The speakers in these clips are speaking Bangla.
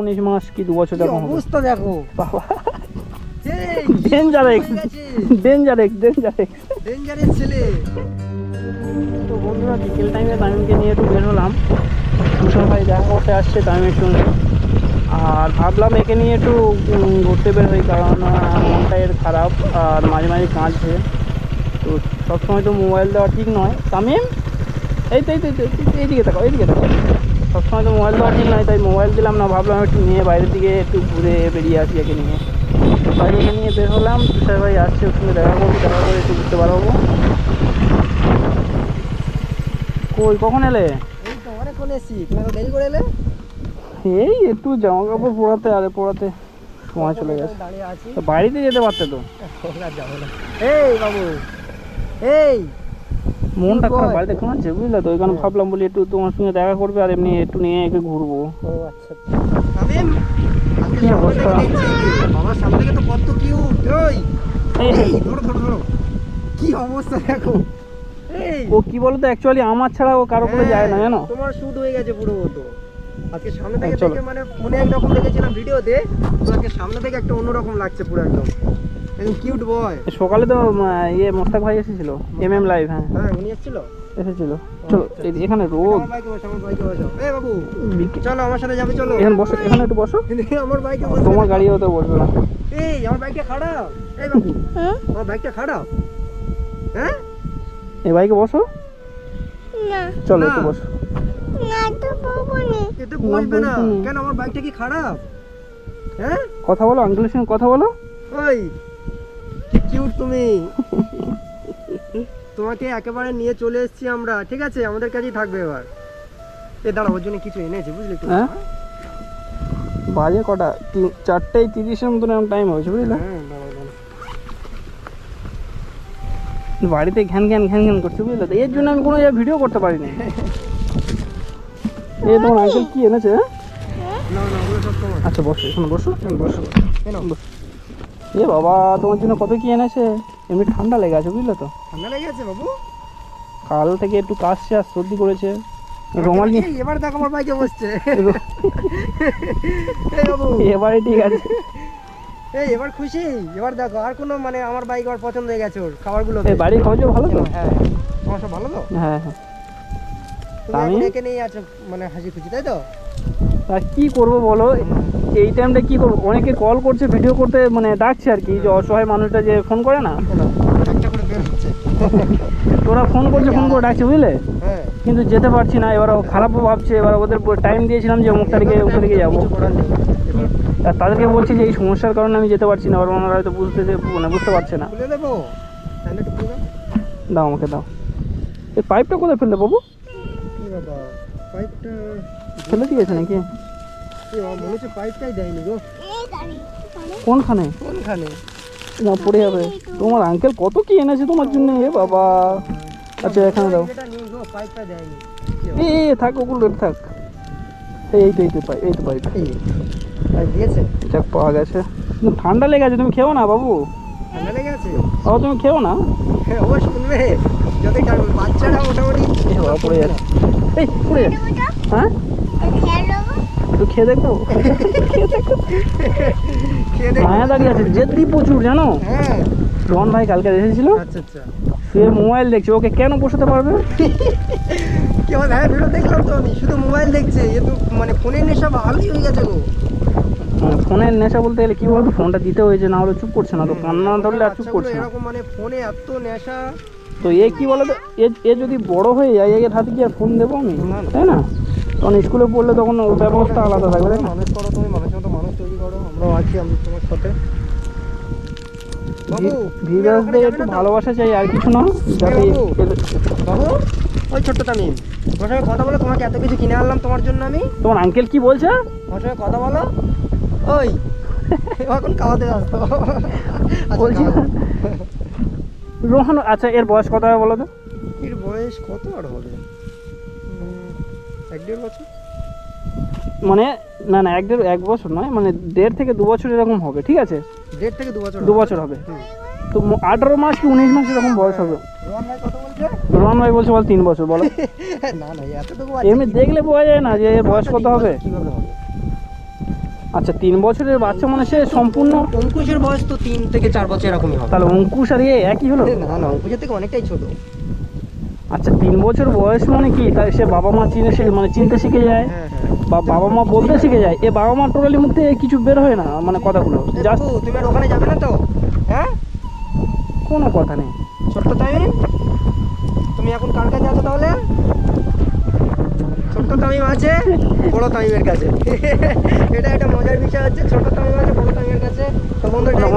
উনিশ মাস কি দু বছর অবস্থা দেখো। বাবা। ডেঞ্জারেক্স ডেঞ্জারেক্স ডেঞ্জারেক্স ডেঞ্জারেস ছেলে। তো বন্ধুরা বিকেল টাইমে তামিমকে নিয়ে একটু বের হলাম। তুষার ভাই দেখা করতে আসছে তামিমের সঙ্গে আর ভাবলাম একে নিয়ে একটু ঘুরতে বের হই কারণ মনটা এর খারাপ আর মাঝে মাঝে কাঁদছে। তো সবসময় তো মোবাইল দেওয়া ঠিক নয়। তামিম? এই তো এই তো এই এই তো, এইদিকে তাকাও এইদিকে তাকাও। সবসময় তো মোবাইল দেওয়া ঠিক নয় তাই মোবাইল দিলাম না ভাবলাম একটু নিয়ে বাইরের দিকে একটু ঘুরে বেরিয়ে আসি একে নিয়ে। বাইরে নিয়ে বের হলাম তুষার ভাই আসছে ওর সঙ্গে দেখা করব দেখা করে একটু ঘুরতে পারব কই কখন এলে? দেরি করে এলে? এই একটু জামা কাপড় পরাতে আরে পরাতে সময় চলে গেছে। বাড়িতে যেতে পারতে তো? এই বাবু এই। মনটা কি খারাপ? বাড়িতে কাঁদছে বুঝলে তো? ওই কারণে হ্যাঁ। ভাবলাম বলি একটু তোমার সঙ্গে দেখা করবে আর এমনি একটু নিয়ে একটু ঘুরবো। আচ্ছা কি অবস্থা? তো দেখো? এই। ও কি বলতো অ্যাকচুয়ালি আমার ছাড়া ও কারও করে যায় না হ্যাঁ, জানো? তোমার শুট হয়ে গেছে পুরো মতো আজকে সামনে থেকে হ্যাঁ, দেখে মানে ফোনে একরকম দেখেছিলাম ভিডিওতে তো আজকে সামনে থেকে একটা অন্যরকম লাগছে পুরো একদম। একদম কিউট বয় সকালে তো ইয়ে মোস্তাক ভাই এসেছিল এম এম লাইভ হ্যাঁ। হ্যাঁ উনি এসেছিল? এসেছিল। চলো এখানে রোদ। আমার বাইকে বসো আমার বাইকে বসো। এই বাবু চলো আমার সাথে যাবে চলো। এখানে বসো এখানে একটু বসো। আমার বাইকে বসো। তোমার গাড়িও তো বসবে না। এই আমার বাইকটা খারাপ এই বাবু আমার বাইকটা খারাপ হ্যাঁ? এই বাইকে বসো। না। চলো একটু বসো। না তো বলব না। এ তো বসবে না কেন আমার বাইকটা কি খারাপ? হ্যাঁ? কথা বলো আঙ্কেলের সঙ্গে কথা বলো। ওই কি কিউট তুমি। তোমাকে একেবারে নিয়ে চলে এসেছি আমরা ঠিক আছে? আমাদের কাছেই থাকবে এবার। এ দাঁড়া ওর জন্য কিছু এনেছি বুঝলি তো? হ্যাঁ? বাজে কটা? তিন- চারটেই তিরিশের মতন টাইম হয়েছে বুঝলে? হ্যাঁ। বাড়িতে ঘ্যান ঘ্যান ঘ্যান ঘ্যান করছে বুঝলে তো? এর জন্য আমি কোনো জায়গায় ভিডিও করতে পারিনি। এ তোমার আঙ্কেল কি এনেছে? হ্যাঁ? আচ্ছা বসো এখানে বসো। বসো এ বাবা তোমার জন্য কত কি এনেছে? এমনি ঠান্ডা লেগে আছে বুঝলে তো। ঠান্ডা লেগে গেছে বাবু? কাল থেকে একটু কাশছে আর সর্দি করেছে। রোমাল নিয়ে এবার দেখ আমার বাইকে বসছে। এবারে ঠিক আছে। এই এবার খুশি? এবার দেখো আর কোনো মানে আমার বাইক আবার পছন্দ হয়ে গেছে ওর খাবারগুলো বাড়ির খবর ভালো তো? হ্যাঁ। তোমার সব ভালো তো? হ্যাঁ হ্যাঁ। আমি? একে নিয়ে আছো মানে হাসি খুশি তাই তো? কি করব বলো? এই টাইমটা কি করব? অনেকে কল করছে ভিডিও করতে মানে ডাকছে আর কি যে অসহায় মানুষটা যে ফোন করে না? তোরা ফোন করছে ফোন করে ডাকছে বুঝলে? হ্যাঁ। কিন্তু যেতে পারছি না এবার খারাপও ভাবছে এবার ওদের টাইম দিয়েছিলাম যে অমুক তারিখে অমুক তারিখে যাব। আর তাদেরকে বলছি যে এই সমস্যার কারণে আমি যেতে পারছি না এবার ওনারা হয়তো বুঝতে মানে বুঝতে পারছে না। দাও। আমাকে দাও। এই পাইপটা কোথায় ফেললে বাবু? বাবা পাইপটা ফেলে দিয়েছে নাকি? মনে হচ্ছে পাইপটাই দেয়নি গো। কোনখানে? কোনখানে? না পড়ে যাবে। তোমার আঙ্কেল কত কি এনেছে তোমার জন্য এ বাবা। আচ্ছা এখানে দাও। এই থাক ওগুলো থাক। এই তো এই তো পাইপ এই তো পাইপ দিয়েছে? যাক পাওয়া গেছে। ঠান্ডা লেগে আছে তুমি খেও না বাবু। ঠান্ডা লেগে আছে? বাবা তুমি খেও না? হ্যাঁ ও শুনবে। যতই বাচ্চারা মোটামুটি পড়ে যাচ্ছে। এই যাচ্ছে হ্যাঁ? খেয়ে দেখো। মায়া দাঁড়িয়ে আছে প্রচুর জানো? হ্যাঁ। রন ভাই কালকে এসেছিল। আচ্ছা আচ্ছা। সে মোবাইল দেখছে ওকে কেন বসাতে পারবে? হ্যাঁ ভিডিও দেখলাম তো আমি শুধু মোবাইল দেখছে এ তো মানে ফোনের নেশা ভালোই হয়ে গেছে গো। মানে ফোনের নেশা বলতে গেলে কি বলতো ফোনটা দিতে হয়েছে না হলে চুপ করছে না তো কান্না ধরলে আর চুপ করছে না। এরকম মানে ফোনে এত নেশা তো এ কি বলতো এ এ যদি বড় হয়ে যায় এর হাতে কি আর ফোন দেবো আমি। তাই না? তখন স্কুলে পড়লে তখন ব্যবস্থা আলাদা থাকবে তাই না? মানুষ করো তুমি মানুষের মতো মানুষ তৈরি করো আমরাও আছি আমি তোমার সাথে। ভিউয়ার্সদের একটু ভালোবাসা চাই আর কিছু না যাতে বাবু। ওই ছোট্ট তামিম তোমার সঙ্গে কথা বলো তোমাকে এত কিছু কিনে আনলাম তোমার জন্য আমি? তোমার আঙ্কেল কি বলছে? তোমার সঙ্গে কথা বলো। ওই এখন খাওয়াতে আচ্ছা, বলছি। রোহন আচ্ছা এর বয়স কত হবে বলো তো? এর বয়স কত আর হবে? এক দেড় বছর। মানে না না এক দেড় এক বছর নয় মানে দেড় থেকে দু বছর এরকম হবে ঠিক আছে? দেড় থেকে দু বছর দু বছর হবে। তো আঠারো মাস কি উনিশ মাস এরকম বয়স হবে? রোহন ভাই বলছে? বল তিন বছর বলো। না না এতটুকু এমনি দেখলে বোঝা যায় না যে এর বয়স কত হবে। কীভাবে হবে? আচ্ছা তিন বছরের বাচ্চা মানে সে সম্পূর্ণ অঙ্কুশের বয়স তো তিন থেকে চার বছর এরকমই হবে। তাহলে অঙ্কুশ আর ইয়ে একই হলো? না না অঙ্কুশের থেকে অনেকটাই ছোট। আচ্ছা তিন বছর বয়স মানে কি? তাই সে বাবা মা চিনে শিখে মানে চিনতে শিখে যায়? হ্যাঁ হ্যাঁ। বা বাবা মা বলতে শিখে যায়? এ বাবা মা টোটালি থেকে কিছু বের হয় না মানে কথাগুলো। জাস্ট তুমি আর ওখানে যাবে না তো? হ্যাঁ? কোনো কথা নেই। ছোট্ট তামিম তুমি এখন কার কাছে আছো তাহলে? ছোট্ট তামিম আছে বড় তামিমের কাছে। এটা একটা মজার বিষয় হচ্ছে ছোট তামিম আছে বড় তামিমের কাছে। তো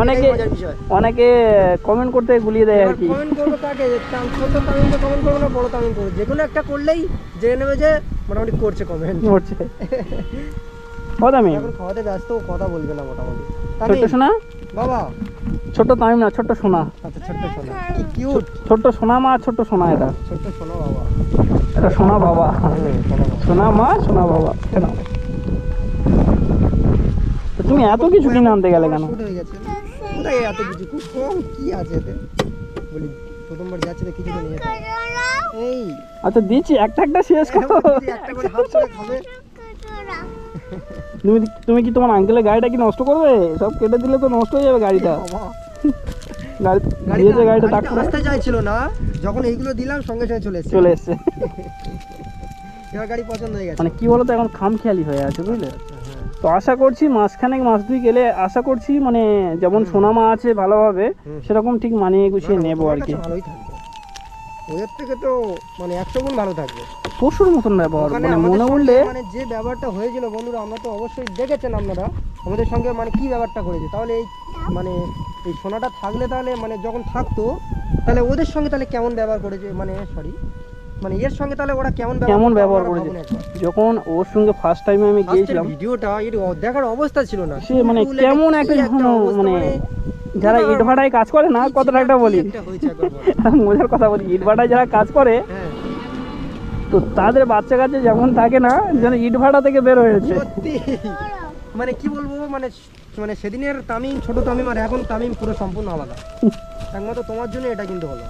অনেকে মজার বিষয়। অনেকে কমেন্ট করতে গুলিয়ে দেয় আর কি। কমেন্ট করব কাকে? ছোট তামিমকে কমেন্ট করব না বড় তামিম করব। যে কোনো একটা করলেই জেনে নেবে যে মোটামুটি করছে কমেন্ট এখন খাওয়াতে ব্যস্ত কথা বলবে না মোটামুটি। ছোট্ট তামিম সোনা? বাবা। ছোট্ট তামিম না ছোট্ট সোনা। আচ্ছা ছোট্ট সোনা। কি কিউট ছোট্ট সোনা মা ছোট্ট সোনা এটা। ছোট্ট সোনা বাবা। এটা সোনা বাবা। সোনা মা সোনা বাবা। কেন? তুমি এত কিছু কিনে আনতে গেলে কেন? শুট হয়ে গেছে। কোথায় এত কিছু? খুব কম কি আছে এতে? বলি প্রথমবার যাচ্ছে কিছু নিয়ে এই। আচ্ছা দিচ্ছি একটা একটা শেষ করো। একটা করে তুমি তুমি কি তোমার আঙ্কেলের গাড়িটা কি নষ্ট করবে? সব কেটে দিলে তো নষ্ট হয়ে যাবে গাড়িটা। বাবা। গাড়ি দিয়েছে গাড়িটা চাইছিল না? যখন এইগুলো দিলাম সঙ্গে সঙ্গে চলে এসেছে। চলে এসেছে। এবার গাড়ি পছন্দ হয়ে গেছে। মানে কি বলতো এখন খাম খেয়ালি হয়ে আছে বুঝলে? আচ্ছা, হ্যাঁ। তো আশা করছি মাসখানেক মাস দুই গেলে আশা করছি মানে যেমন সোনামা আছে ভালোভাবে সেরকম ঠিক মানিয়ে গুছিয়ে নেব আর কি। ভালোই থাকবে। ওদের থেকে তো মানে একশো গুণ ভালো থাকবে। পশুর মতন ব্যবহার মানে মনে বললে মানে যে ব্যাপারটা হয়েছিল বন্ধুরা আমরা তো অবশ্যই দেখেছেন আপনারা আমাদের সঙ্গে মানে কি ব্যাপারটা করেছে তাহলে এই মানে এই সোনাটা থাকলে তাহলে মানে যখন থাকতো তাহলে ওদের সঙ্গে তাহলে কেমন ব্যবহার করেছে? মানে সরি মানে এর সঙ্গে তাহলে ওরা কেমন কেমন ব্যবহার করেছে? যখন ওর সঙ্গে ফার্স্ট টাইমে আমি গিয়েছিলাম ভিডিওটা এর দেখার অবস্থা ছিল না। সে মানে কেমন একটা মানে যারা কি ইট ভাটায় কাজ করে না কথাটা একটা বলি। মজার কথা বলি ইট ভাটায় যারা কাজ করে হ্যাঁ। তো তাদের বাচ্চা কাচ্চা যেমন থাকে না যেন ইট ভাটা থেকে বের হয়েছে। মানে কি বলব মানে মানে সেদিনের তামিম ছোট তামিম আর এখন তামিম পুরো সম্পূর্ণ আলাদা। একমাত্র তোমার জন্য এটা কিন্তু হলো।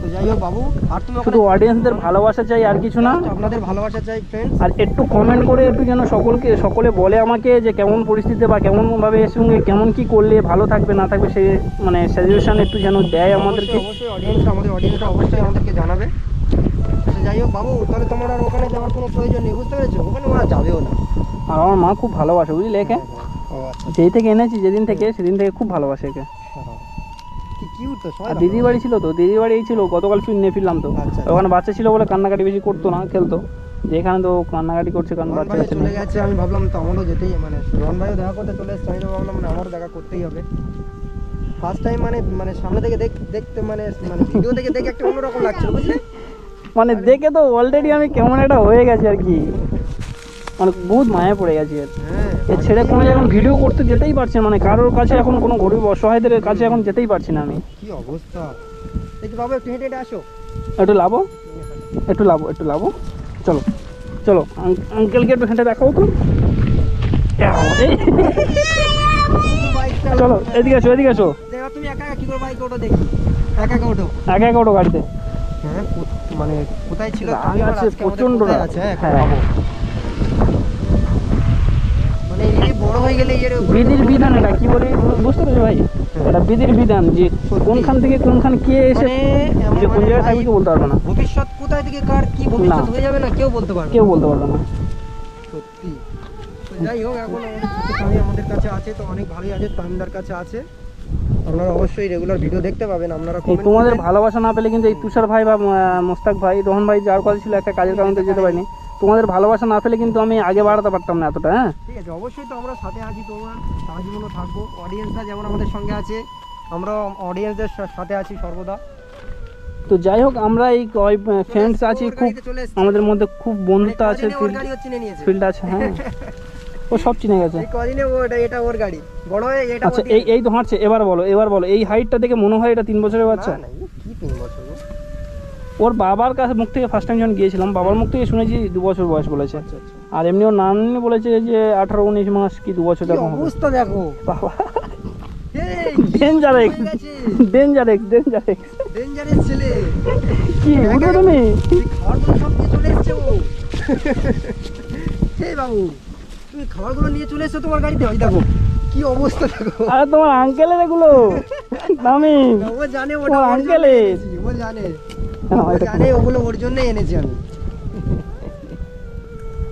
তো যাই হোক বাবু আর তুমি শুধু অডিয়েন্সদের ভালোবাসা চাই আর কিছু না? আপনাদের ভালোবাসা চাই ফ্রেন্ডস আর একটু কমেন্ট করে একটু যেন সকলকে সকলে বলে আমাকে যে কেমন পরিস্থিতি বা কেমন ভাবে এর সঙ্গে কেমন কি করলে ভালো থাকবে না থাকবে সে মানে সাজেশন একটু যেন দেয় আমাদেরকে। অবশ্যই অডিয়েন্স আমাদের অডিয়েন্সরা অবশ্যই আমাদেরকে জানাবে। তো যাই হোক বাবু তাহলে তোমার আর ওখানে যাওয়ার কোনো প্রয়োজন নেই বুঝতে পেরেছ? ওখানে ওরা যাবেও না। আর আমার মা খুব ভালোবাসে বুঝলি একে? আচ্ছা। যেই থেকে এনেছি যেদিন থেকে সেদিন থেকে খুব ভালোবাসে একে। আর দিদি বাড়ি ছিল তো দিদি বাড়ি এই ছিল গতকাল ফির নিয়ে ফিরলাম তো। আচ্ছা। ওখানে বাচ্চা ছিল বলে কান্নাকাটি বেশি করতো না খেলতো। যেখানে তো কান্নাকাটি করছে কারণ বাচ্চা চলে গেছে আমি ভাবলাম তো আমারও যেতেই মানে রোহন ভাইও দেখা করতে চলে এসেছে আমি তো ভাবলাম মানে আমারও দেখা করতেই হবে। ফার্স্ট টাইম মানে মানে সামনে থেকে দেখ দেখতে মানে মানে ভিডিও থেকে দেখে একটা অন্যরকম লাগছিল বুঝলি? মানে দেখে তো অলরেডি আমি কেমন একটা হয়ে গেছি আর কি। মানে বহুত মায়া পড়ে গেছি। এর হ্যাঁ। এ ছেড়ে কোনো এখন ভিডিও করতে যেতেই পারছি মানে কারোর কাছে এখন কোনো গরিব অসহায়দের কাছে এখন যেতেই পারছি না আমি। কি অবস্থা? দেখি বাবু একটু হেঁটে হেঁটে আসো। একটু লাভো একটু লাভো একটু লাভো চলো চলো আঙ্ক- আঙ্কেলকে একটু হেঁটে দেখাও তো। চলো এদিকে আসো এদিকে আসো। তুমি একা একা কি করে বাইক ওঠো দেখি। একা একা ওঠো। একা একা ওটো গাড়িতে। হ্যাঁ মানে কোথায় ছিল? রাগ আছে, আছে? হ্যাঁ বিধির বিধান এটা কি বলে? বুঝতে পেরেছ ভাই? এটা বিধির বিধান যে কোনখান থেকে কোনখান কে এসে মানে যে কোন মানে জায়গায় থাকবে বলতে পারবে না। ভবিষ্যৎ কোথায় থেকে কার কি ভবিষ্যৎ হয়ে যাবে না কেউ বলতে পারবে কেউ বলতে পারবে না। সত্যি। যাই হোক এখন আমাদের আমাদের কাছে আছে তো অনেক ভালোই আছে তামিমদার কাছে আছে। আপনারা অবশ্যই রেগুলার ভিডিও দেখতে পাবেন আপনারা তোমাদের ভালোবাসা না পেলে কিন্তু এই তুষার ভাই বা মোস্তাক ভাই রোহন ভাই যার কথা ছিল একটা কাজের কারণে যেতে পারিনি। তোমাদের ভালোবাসা না পেলে কিন্তু আমি আগে বাড়াতে পারতাম না এতটা হ্যাঁ? ঠিক আছে অবশ্যই তো আমরা সাথে আছি তোমার সারা জীবনও থাকব। অডিয়েন্সরা যেমন আমাদের সঙ্গে আছে আমরা অডিয়েন্সদের সাথে আছি সর্বদা। তো যাই হোক আমরা এই ফ্রেন্ডস আছি খুব আমাদের মধ্যে খুব বন্ধুত্ব আছে ফিল্ড আছে হ্যাঁ। ও সব চিনে গেছে। এটা এটা ওর গাড়ি। বড় এটা আচ্ছা এই এই তো হাঁটছে এবার বলো এবার বলো এই হাইটটা দেখে মনে হয় এটা তিন বছরের বাচ্চা? না, না, কি তিন বছর? ওর বাবার কাছে মুখ থেকে ফার্স্ট টাইম যখন গিয়েছিলাম বাবার মুখ থেকে শুনেছি দু বছর বয়স বলেছে। আচ্ছা আচ্ছা। আর এমনি ওর নানি বলেছে যে আঠারো উনিশ মাস কি দু বছর হবে। অবস্থা দেখো। বাবা। ছেলে। কি উঠবে তুমি খাবারগুলো সব নিয়ে চলে এসছে বাবু তুমি খাবারগুলো নিয়ে চলে এসছো তোমার গাড়িতে? ওই দেখো কি অবস্থা দেখো। আরে তোমার আঙ্কেলের এগুলো? ও জানে ওটা ও জানে। হ্যাঁ, এটা জানে ওগুলো ওর জন্যই এনেছি আমি।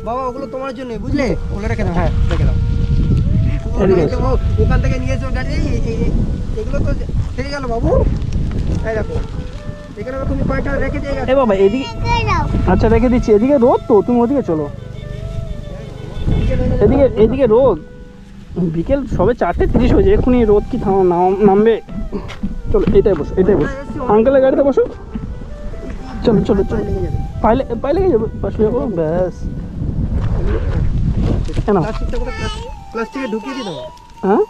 বাবা ওগুলো তোমার জন্যই বুঝলে? ওগুলো রেখে দাও। হ্যাঁ রেখে দাও। ওখান থেকে নিয়ে এসে গাড়ি। এগুলো তো থেকে গেল বাবু। এই দেখো তুমি কয়টা রেখে দিয়ে এ বাবা এদিকে আচ্ছা রেখে দিচ্ছি। এদিকে রোদ তো তুমি ওদিকে চলো। এদিকে এদিকে রোদ। বিকেল সবে চারটে তিরিশ হয়েছে এক্ষুনি রোদ কি নামবে? চলো এটাই বসো এটাই বসো। আঙ্কেলের গাড়িতে বসো। চলো চলো চলো। পাইলে পাইলে গিয়ে যাব পাশে যাব। ব্যাস। কেন? প্লাস্টিকে ঢুকিয়ে হ্যাঁ?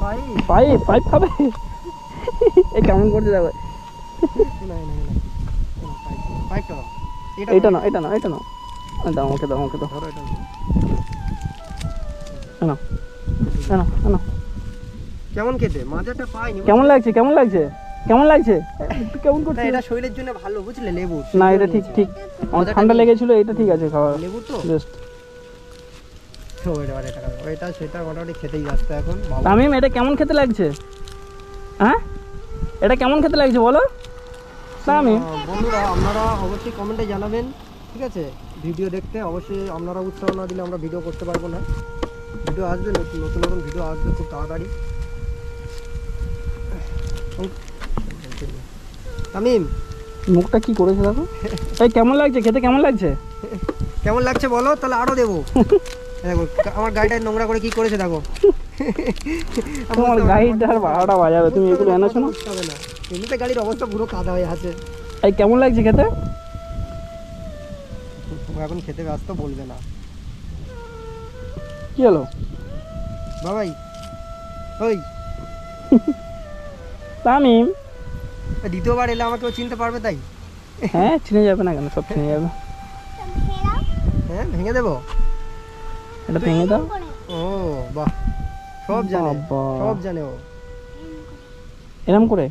ভাই পাইপ পাইপ খাবে? এ কেমন না পাইপটা দাও এইটা না এটা না এটা না দাও আমাকে দাও আমাকে দাও। কেমন খেতে মাজাটা পাইনি। কেমন লাগছে কেমন লাগছে? কেমন লাগছে? একটু কেমন করছে এটা শরীরের জন্য ভালো বুঝলে? লেবু না এটা ঠিক ঠিক। আমার ঠান্ডা লেগেছিল এটা ঠিক আছে খাওয়া। লেবু তো? জাস্ট ওইটা ওইটা সেটা মোটামুটি খেতেই ব্যস্ত এখন। তামিম এটা কেমন খেতে লাগছে? হ্যাঁ? এটা কেমন খেতে লাগছে বলো? তামিম। বন্ধুরা আপনারা অবশ্যই কমেন্টে জানাবেন ঠিক আছে? ভিডিও দেখতে অবশ্যই আপনারা উৎসাহ না দিলে আমরা ভিডিও করতে পারব না। ভিডিও আসবে নতুন নতুন নতুন ভিডিও আসবে খুব তাড়াতাড়ি। তামিম। মুখটা কি করেছে দেখো? এই কেমন লাগছে? খেতে কেমন লাগছে? কেমন লাগছে বলো? তাহলে আরও দেবো। দেখো আমার গাড়িটা নোংরা করে কি করেছে দেখো। তোমার গাড়িটার বারোটা বাজাবে তুমি এগুলো এনেছো না? এমনিতে গাড়ির অবস্থা পুরো কাদা হয়ে আছে। এই কেমন লাগছে খেতে? এখন খেতে ব্যস্ত বলবে না। কি হলো? বাবাই ওই। তামিম। দ্বিতীয়বার এলে আমাকে চিনতে পারবে তাই? হ্যাঁ চিনে যাবে না কেন? সব চিনে যাবে। হ্যাঁ ভেঙে দেবো? এটা ভেঙে দাও। ও বাহ। সব জানে সব জানে ও। এরম করে?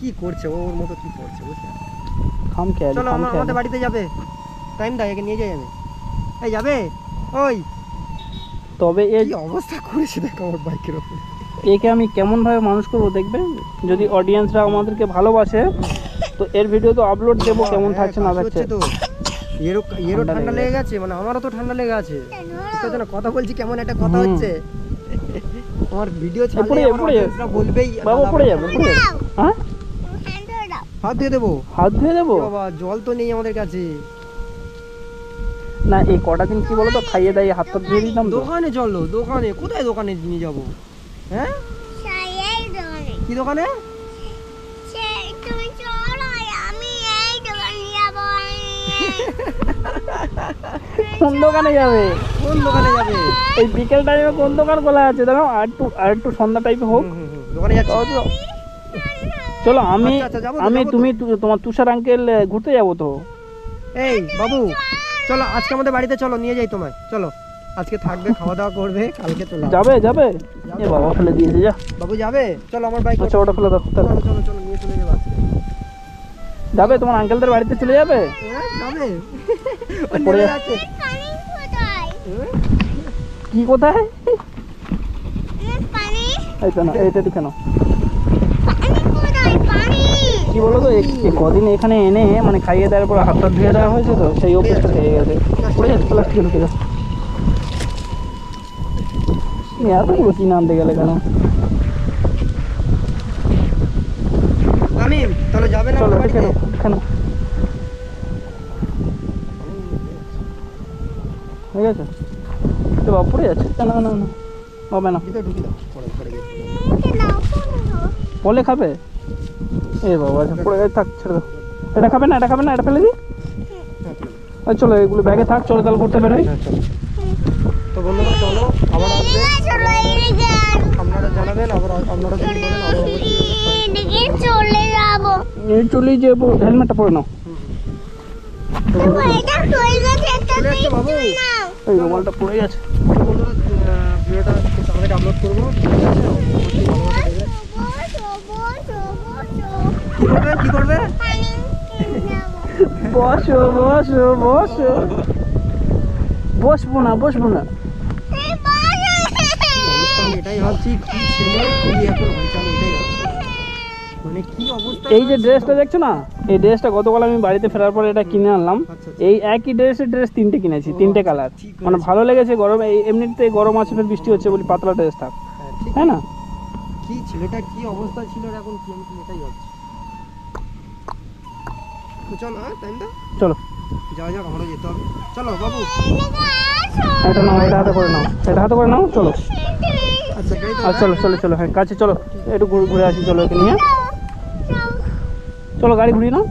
কি করছে ওর মতো কি করছে বুঝলে? খাম খেয়ালি চলো আমার আমাদের বাড়িতে যাবে। টাইম দাও একে নিয়ে যাই আমি। এই যাবে? ওই। তবে এই অবস্থা করেছে দেখো আমার বাইকের ওপর? একে আমি কেমন ভাবে মানুষ করব দেখবে? যদি অডিয়েন্সরা আমাদেরকে ভালোবাসে তো এর ভিডিও তো আপলোড দেবো কেমন থাকছে না থাকছে। তো। এরও এরও ঠান্ডা ঠান্ডা লেগে লেগে গেছে। মানে আমারও তো ঠান্ডা লেগে আছে। ঠিক আছে না কথা বলছি কেমন একটা কথা হচ্ছে? আমার ভিডিও ছাড়লে আমার পড়ে যাবে। audience রা বলবেই বাবা পড়ে যাবে কেমন পড়ে যাবে। হ্যাঁ? হাত দিয়ে দেবো? হাত ধুয়ে দেবো? বাবা জল তো নেই আমাদের কাছে। না এই কটা দিন কি বলো তো খাইয়ে দাইয়ে হাত ধুয়ে দোকানে চলো দোকানে কোথায় দোকানে নিয়ে যাব? হ্যাঁ? কি দোকানে? সে তুমি চলো আমি এই দোকানে যাব কোন দোকানে যাবে? কোন দোকানে যাবে? এই বিকেল টাইমে কোন দোকান খোলা আছে? দেখো আর একটু আর একটু সন্ধ্যা টাইপে হোক। দোকানে যাচ্ছি। চলো। আমি আচ্ছা, আচ্ছা, যাব আমি তুমি তু- তোমার তুষার আঙ্কেল ঘুরতে যাব তো। এই বাবু চলো আজকে আমাদের বাড়িতে চলো নিয়ে যাই তোমায়। চলো। আজকে থাকবে খাওয়া দাওয়া করবে কালকে চলো যাবে যাবে? এ বাবা ফেলে দিয়েছে যা। বাবু যাবে? চলো আমার বাইক আচ্ছা ওটা ফেলে দাও। চলো চলো চলো নিয়ে চলে যাব আজকে। যাবে? তোমার আঙ্কেলদের বাড়িতে চলে যাবে? হ্যাঁ, যাবে। পড়ে হ্যাঁ? কি কোথায়? কি বলো তো কদিন এখানে এনে মানে খাইয়ে দেওয়ার পর হাতটা ধুয়ে দেওয়া হয়েছে তো সেই অভ্যেসটা থেকে গেছে। পড়ে যাচ্ছে প্লাস্টিক ঢুকে তুমি এতগুলো কিনে আনতে গেলে কেন? আমি তাহলে যাবে না চলো কেন? কেন গেছে? তো বাবা পড়ে যাচ্ছে? না না না বাবা না। বলে খাবে? এ বাবা আচ্ছা পড়ে গেছে থাক ছেড়ে দাও। এটা খাবে না এটা খাবে না এটা ফেলে দিই আর চলো এগুলো ব্যাগে থাক চলো তাহলে ঘুরতে বেরোই। হ্যাঁ তো বন্ধুরা চলো আবার আসবে চলো এই রেগান সামনে আপনারা জানাবেন আবার আপনারা যদি বলেন অবশ্যই এদিকে চলে যাব। এই চলে যে হেলমেটটা পরে নাও। হয়ে গেছে এই পড়ে আছে। বন্ধুরা ভিডিওটা তাড়াতাড়ি আপলোড করব। ঠিক আছে অবশ্যই ভালোভাবে দেখবেন। কি করবে বসো বসো বসো। বসবো না বসবো না। এটাই ভাবছি কি মানে এই যে ড্রেসটা দেখছ না? এই ড্রেসটা গতকাল আমি বাড়িতে ফেরার পরে এটা কিনে আনলাম। আচ্ছা, এই একই ড্রেসের ড্রেস তিনটে কিনেছি তিনটে কালার। মানে ভালো লেগেছে গরম এই এমনিতে গরম আছে ফের বৃষ্টি হচ্ছে বলি পাতলা ড্রেস থাক হ্যাঁ, তাই না? কি ছেলেটা কি অবস্থা ছিল এখন? এটাই চলো হ্যাঁ টাইমটা চলো। যাওয়া যাক আমারও যেতে হবে। চলো বাবু। এটা নাও এটা হাতে করে নাও। এটা হাতে করে নাও চলো। আচ্ছা আর চলো চলো চলো হ্যাঁ কাছে চলো। একটু ঘুরে ঘুরে আসি চলো এখানে নিয়ে চলো গাড়ি ঘুরিয়ে নাও।